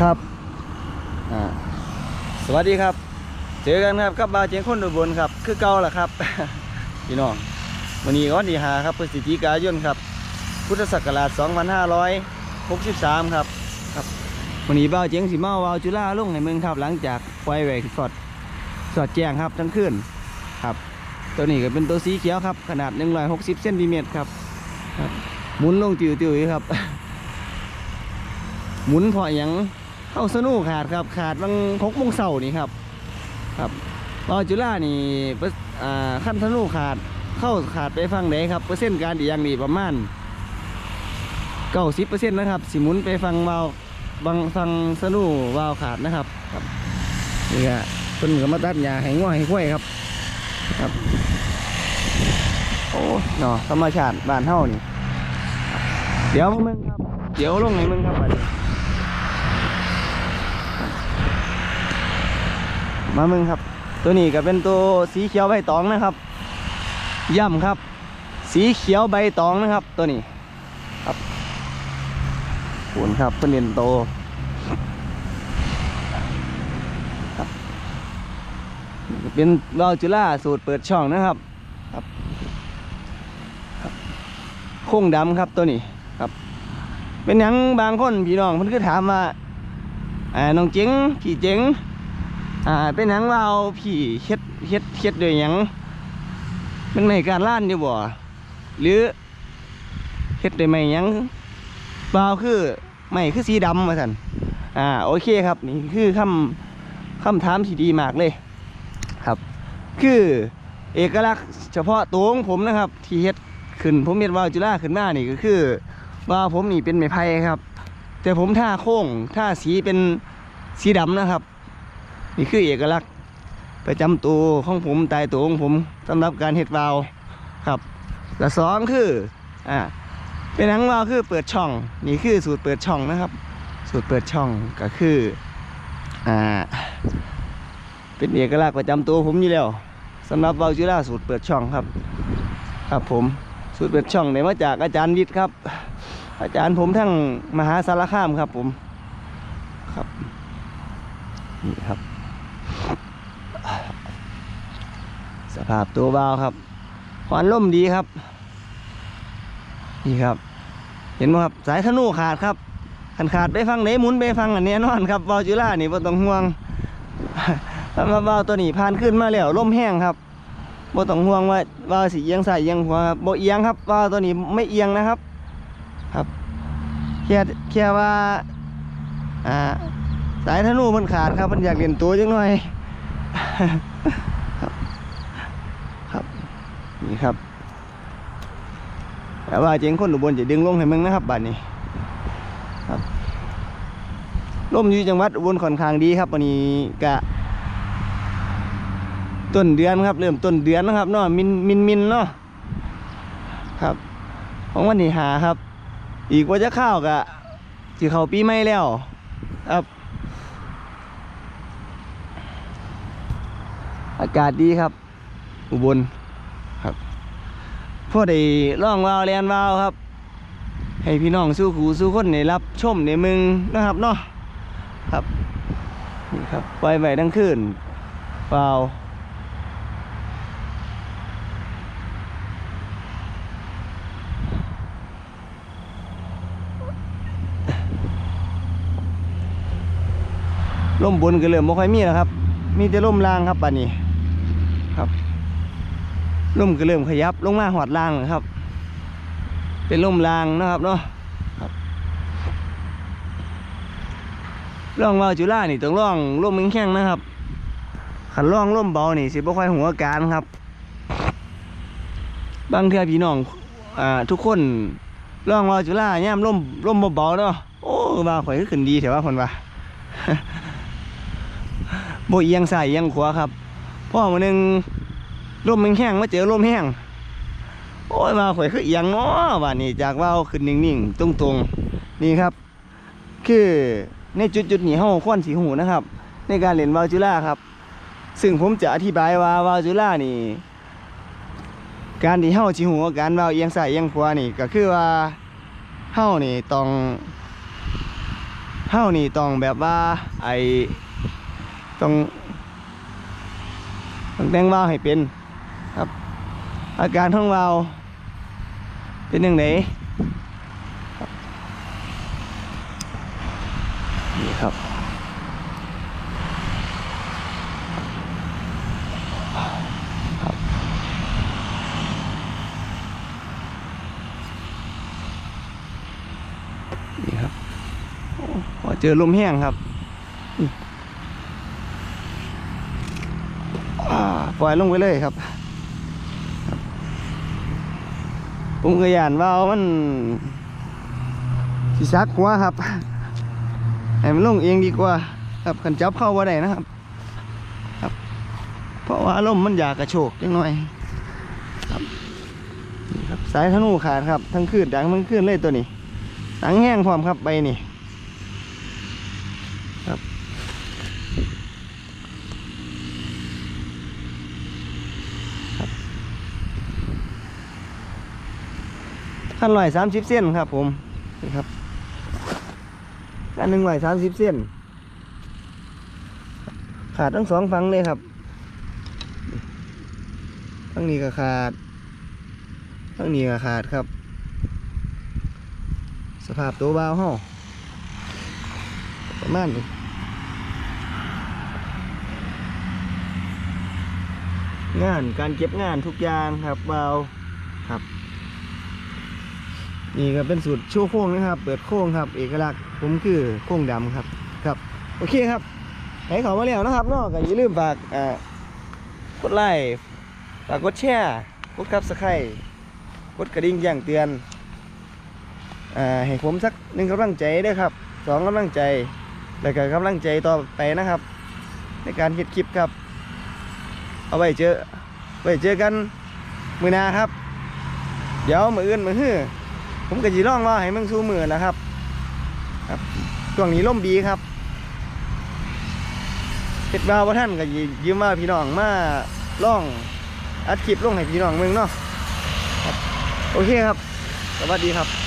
ครับอ่าสวัสดีครับ เจอกันครับกับบาเจียงคนอุบลครับ คือเก่าล่ะครับ พี่น้องวันนี้ก็วันที่หาครับพฤศจิกายนครับ พุทธศักราช 2563 ครับครับวันนี้บ่าวเจียงสีเมาวาวจุฬาลงในเมืองครับหลังจากปล่อยแหวกสอดสอดแจ้งครับทั้งคืนครับ ตัวนี้ก็เป็นตัวสีเขียวครับขนาด 160เซนติเมตรครับครับหมุนลงติวๆครับ หมุนพราะหยัง เข้าสนุกขาดครับขาดบางหกโมงเสาร์นี่ครับครับบอจุฬานี่เปอร์อ่าขั้นสนุกขาดเข้าขาดไปฟังไหนครับเปอร์เซ็นต์การดีอย่างนี้ประมาณเก้าสิบเปอร์เซ็นต์นะครับสิมุนไปฟังวาวบางฟังสนุกวาวขาดนะครับครับนี่ฮะต้นก็มาตัดหญ้าให้ง่วให้ข้วยครับครับโอ้เนาะธรรมชาติบ้านเฮานี่ เดี๋ยวมึงครับ เดี๋ยวลงให้มึงครับบัดนี้ มามึงครับ ตัวนี้ก็เป็นตัวสีเขียวใบตองนะครับย่ำครับ สีเขียวใบตองนะครับ ตัวนี้ครับขนครับเพื่อนเรียนโตครับเป็นวาจุล่าสูตรเปิดช่องนะครับครับโค้งดำครับตัวนี้ครับ เป็นยังบางคนพี่น้องเพิ่นคือถามว่าอ่าน้องเจ๋งพี่เจ๋ง อ่าเป็นหยังว่าเอาพี่เฮ็ดเฮ็ดเฮ็ดด้วยหยังมันไม่การล้านอยู่บ่ หรือเฮ็ดด้วยไม้หยังเปล่าคือไม้คือสีดำว่าซั่นอ่าโอเคครับนี่คือคำคำถามที่ดีมากเลยครับ คือเอกลักษณ์เฉพาะตัวของผมนะครับ ที่เฮ็ดขึ้นผมเฮ็ดวาวจุฬาขึ้นมานี่ก็คือว่าผมนี่เป็นไม้ไผ่ครับ แต่ผมท่าโค้งท่าสีเป็นสีดำนะครับ นี่คือเอกลักษณ์ประจำตัวของผมตายตัวของผมสำหรับการเห็ดวาวครับและสองคืออ่าเป็นหนังวาวคือเปิดช่อง นี่คือสูตรเปิดช่องนะครับ สูตรเปิดช่องก็คืออ่าเป็นเอกลักษณ์ประจำตัวผมอยู่แล้วสำหรับวาวจุฬาสูตรเปิดช่องครับ ครับผมสูตรเปิดช่องเนี่ยมาจากอาจารย์วิทย์ครับ อาจารย์ผมทั้งมหาสารคามครับผมครับนี่ครับ ภาพตัวเบาครับควันล่มดีครับ นี่ครับ เห็นไหมครับ สายธนูขาดครับขันขาดไปฟังไหนหมุนไปฟังอันแน่นอนครับเบาจุล่านี่บ่ต้องห่วงสำหรับเบาตัวนี้ผ่านขึ้นมาแล้วล่มแห้งครับบ่ต้องห่วงว่าเบาสีเอียงใส่เอียงหัวครับบ่เอียงครับเบาตัวนี้ไม่เอียงนะครับ ครับแค่แค่ว่าอ่าสายธนูมันขาดครับมันอยากเรียนตัวจังหน่อย ครับ แต่ว่าเจงคนอุบลจะดึงลงให้มึงนะครับบัดนี้ครับร่มอยู่จังหวัดอุบลค่อนข้างดีครับวันนี้กะต้นเดือนครับ เริ่มต้นเดือนนะครับเนาะมินมินมินเนาะครับ ของวันที่หาครับ อีกว่าจะเข้าวกะสิเข้าปีใหม่แล้วครับอากาศดีครับ อุบล พ่อได้ล่องวาวแลนวาวครับ ให้พี่น้องสู้ขูสู้คนได้รับชมในมืองนะครับเนาะครับนี่ครับปล่อยไว้ทั้งคืนวาวลมบนก็เริ่มบ่ค่อยมีแล้วครับ มีแต่ลมล่างครับป่านนี้ครับ ลมก็เริ่มขยับลงมาหอดล่างแล้วครับ เป็นลมล่างนะครับเนาะครับร่องวาวจุฬานี่ต้องร่องลมแข็งๆนะครับขันร่องลมเบานี่สิบ่ค่อยหัวอาการครับ บางเทื่อพี่น้องอ่าทุกคนร่องวาวจุฬาย่ามลมลมเบาๆเนาะโอ้ว่าข่อยขึ้นดีแต่ว่าคนว่าโบเอียงใส่เอียงขวาครับพ่อมาหนึ่ง ลมแห้งๆมาเจอลมแห้งโอ้ยมาข่อยคือเอียงเนาะว่านี่จากว่าวขึ้นนิ่งๆตรงๆนี่ครับ คือในจุดๆนี้เฮาควรสีหูนะครับ ในการเล่นวาวจุล่าครับ ซึ่งผมจะอธิบายว่าวาวจุล่านี่ การที่เฮาสิหูว่าการวาวเอียงใส่เอียงขวานี่ก็คือว่าเฮานี่ต้องเฮานี่ต้องแบบว่าไอต้องต้องแต่งวาวให้เป็น อาการของวาเป็นอยังไงครับนี่ครับ นี่ครับพอเจอลมแห้งครับปล่อยลงไปเลยครับ ผมก็ยานว่ามันสิซักหัวครับให้มันลงเองดีกว่า ครับขันจับเข้าว่าได้นะครับ ครับ เพราะว่าลมมันอยากกระโชกจังหน่อย ครับนี่ครับสายธนูขาดครับ ทั้งคืนดังทั้งคืนเลยตัวนี้ดังแห้งพร้อมครับใบนี่ครับ ครับ ขั้นลอยสามสิบเส้นครับผมนี่ครับขั้นหนึ่งลอยสามสิบเส้น ขาดทั้งสองฝั่งเลยครับทั้งนี้ก็ขาดทั้งนี้ก็ขาดครับ สภาพตัวบาห้อประมาณนี้งานการเก็บงานทุกอย่างครับเบาครับ นี่ก็เป็นสูตรโชว์โค้งนะครับ เปิดโค้งครับ เอกลักษณ์ผมคือโค้งดำครับครับ โอเคครับให้เขามาแล้วนะครับนากอย่าลืมฝากอ่ากดไลค์ฝากกดแชร์กดซับสไครต์กดกระดิ่งแจ้งเตือนอ่าให้ผมสักหนึ่งกำลังใจด้วยครับสองกำลังใจแล้วก็กำลังใจต่อไปนะครับ ในการเฮ็ดคลิปครับ เอาไว้เจอไว้เจอกันมือนาครับ เดี๋ยวมืออื่นมือฮื้อ ผมก็จีร่องรอให้มึงสู้มือนะครับ ครับช่วงนี้ล่มดีครับเฮ็ดบาวบ่ท่านก็ยิยืมมาพี่น้องมาล่องอัดคลิปลงให้พี่น้องมึงเนาะโอเคครับ สวัสดีครับ